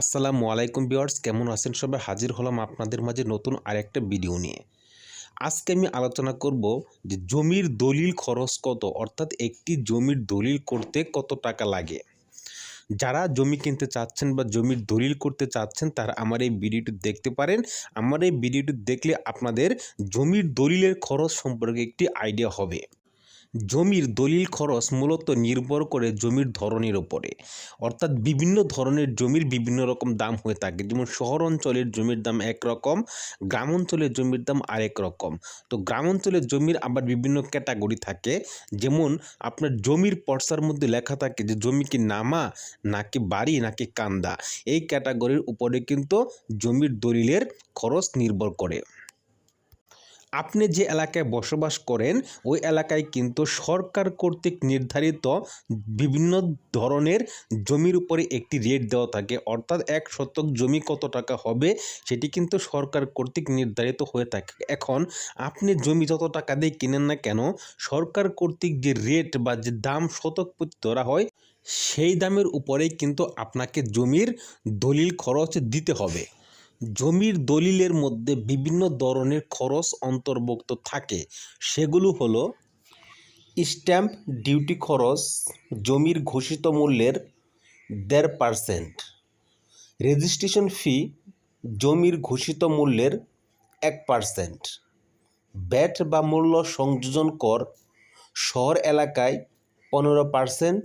আসসালামু আলাইকুম ভিউয়ার্স, কেমন আছেন সবাই? হাজির হলাম আপনাদের মাঝে নতুন আরেকটা ভিডিও নিয়ে। আজকে আমি আলোচনা করব যে জমির দলিল খরচ কত, অর্থাৎ একটি জমির দলিল করতে কত টাকা লাগে। যারা জমি কিনতে চাচ্ছেন বা জমির দলিল করতে চাচ্ছেন, তারা আমার এই ভিডিওটি দেখতে পারেন। আমার এই ভিডিওটি দেখলে আপনাদের জমির দলিলের খরচ সম্পর্কে একটি আইডিয়া হবে। জমির দলিল খরচ মূলত নির্ভর করে জমির ধরনের উপরে। অর্থাৎ বিভিন্ন ধরনের জমির বিভিন্ন রকম দাম হয়ে থাকে। যেমন শহর অঞ্চলের জমির দাম একরকম গ্রাম অঞ্চলের জমির দাম আরেক রকম। তো গ্রাম অঞ্চলের জমির আবার বিভিন্ন ক্যাটাগরি থাকে। যেমন আপনার জমির পর্সার মধ্যে লেখা থাকে যে জমি কি নামা নাকি বাড়ি নাকি কান্দা। এই ক্যাটাগরির উপরে কিন্তু জমির দলিলের খরচ নির্ভর করে। আপনি যে এলাকায় বসবাস করেন, ওই এলাকায় কিন্তু সরকার কর্তৃক নির্ধারিত বিভিন্ন ধরনের জমির উপরে একটি রেট দেওয়া থাকে। অর্থাৎ এক শতক জমি কত টাকা হবে, সেটি কিন্তু সরকার কর্তৃক নির্ধারিত হয়ে থাকে। এখন আপনি জমি যত টাকা দিয়ে কিনেন না কেন, সরকার কর্তৃক যে রেট বা যে দাম শতক প্রতি ধরা হয়, সেই দামের উপরেই কিন্তু আপনাকে জমির দলিল খরচ দিতে হবে। জমির দলিলের মধ্যে বিভিন্ন ধরনের খরচ অন্তর্ভুক্ত থাকে। সেগুলো হলো স্ট্যাম্প ডিউটি খরচ, জমির ঘোষিত মূল্যের দেড় পারসেন্ট, রেজিস্ট্রেশন ফি, জমির ঘোষিত মূল্যের এক পারসেন্ট, ব্যাট বা মূল্য সংযোজন কর, শহর এলাকায় পনেরো পারসেন্ট,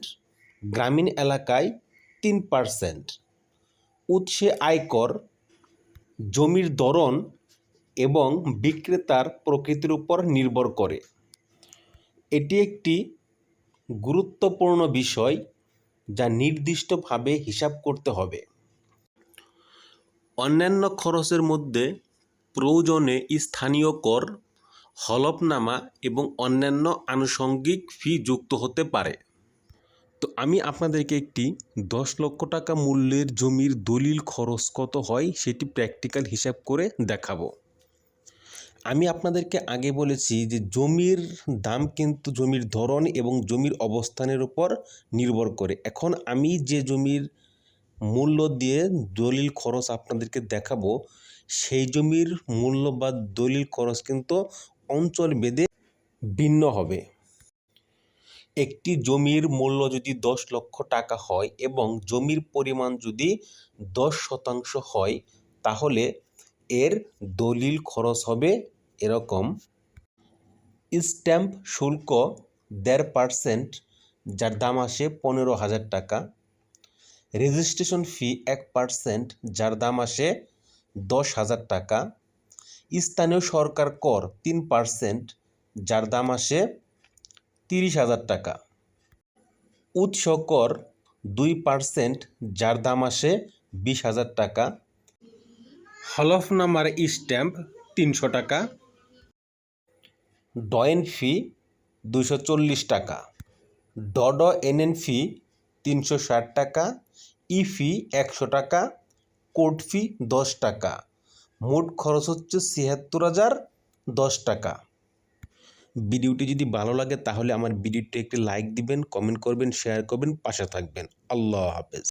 গ্রামীণ এলাকায় তিন পারসেন্ট, উৎসে আয়কর জমির ধরন এবং বিক্রেতার প্রকৃতির উপর নির্ভর করে। এটি একটি গুরুত্বপূর্ণ বিষয় যা নির্দিষ্টভাবে হিসাব করতে হবে। অন্যান্য খরচের মধ্যে প্রয়োজনে স্থানীয় কর, হলফনামা এবং অন্যান্য আনুষঙ্গিক ফি যুক্ত হতে পারে। তো আমি আপনাদেরকে একটি দশ লক্ষ টাকা মূল্যের জমির দলিল খরচ কত হয় সেটি প্র্যাকটিক্যাল হিসাব করে দেখাবো। আমি আপনাদেরকে আগে বলেছি যে জমির দাম কিন্তু জমির ধরন এবং জমির অবস্থানের উপর নির্ভর করে। এখন আমি যে জমির মূল্য দিয়ে দলিল খরচ আপনাদেরকে দেখাবো, সেই জমির মূল্য বা দলিল খরচ কিন্তু অঞ্চল বেদে ভিন্ন হবে। একটি জমির মূল্য যদি দশ লক্ষ টাকা হয় এবং জমির পরিমাণ যদি দশ শতাংশ হয়, তাহলে এর দলিল খরচ হবে এরকম। স্ট্যাম্প শুল্ক দেড় পারসেন্ট, যার দাম আসে পনেরো হাজার টাকা। রেজিস্ট্রেশন ফি এক পারসেন্ট, যার দাম আসে দশ হাজার টাকা। স্থানীয় সরকার কর তিন পারসেন্ট, যার দাম আসে তিরিশ হাজার টাকা। উৎস কর দুই পার্সেন্ট যার দাম আসে বিশ হাজার টাকা। হলফনামার স্ট্যাম্প তিনশো টাকা। ডয়েন ফি দুশো চল্লিশ টাকা। ডড এনএন ফি তিনশো ষাট টাকা। ই ফি একশো টাকা। কোর্ট ফি দশ টাকা। মোট খরচ হচ্ছে ছিয়াত্তর হাজার দশ টাকা। ভিডিওটি যদি ভালো লাগে তাহলে আমার ভিডিওটি একটি লাইক দিবেন কমেন্ট করবেন শেয়ার করবেন, পাশে থাকবেন। আল্লাহ হাফেজ।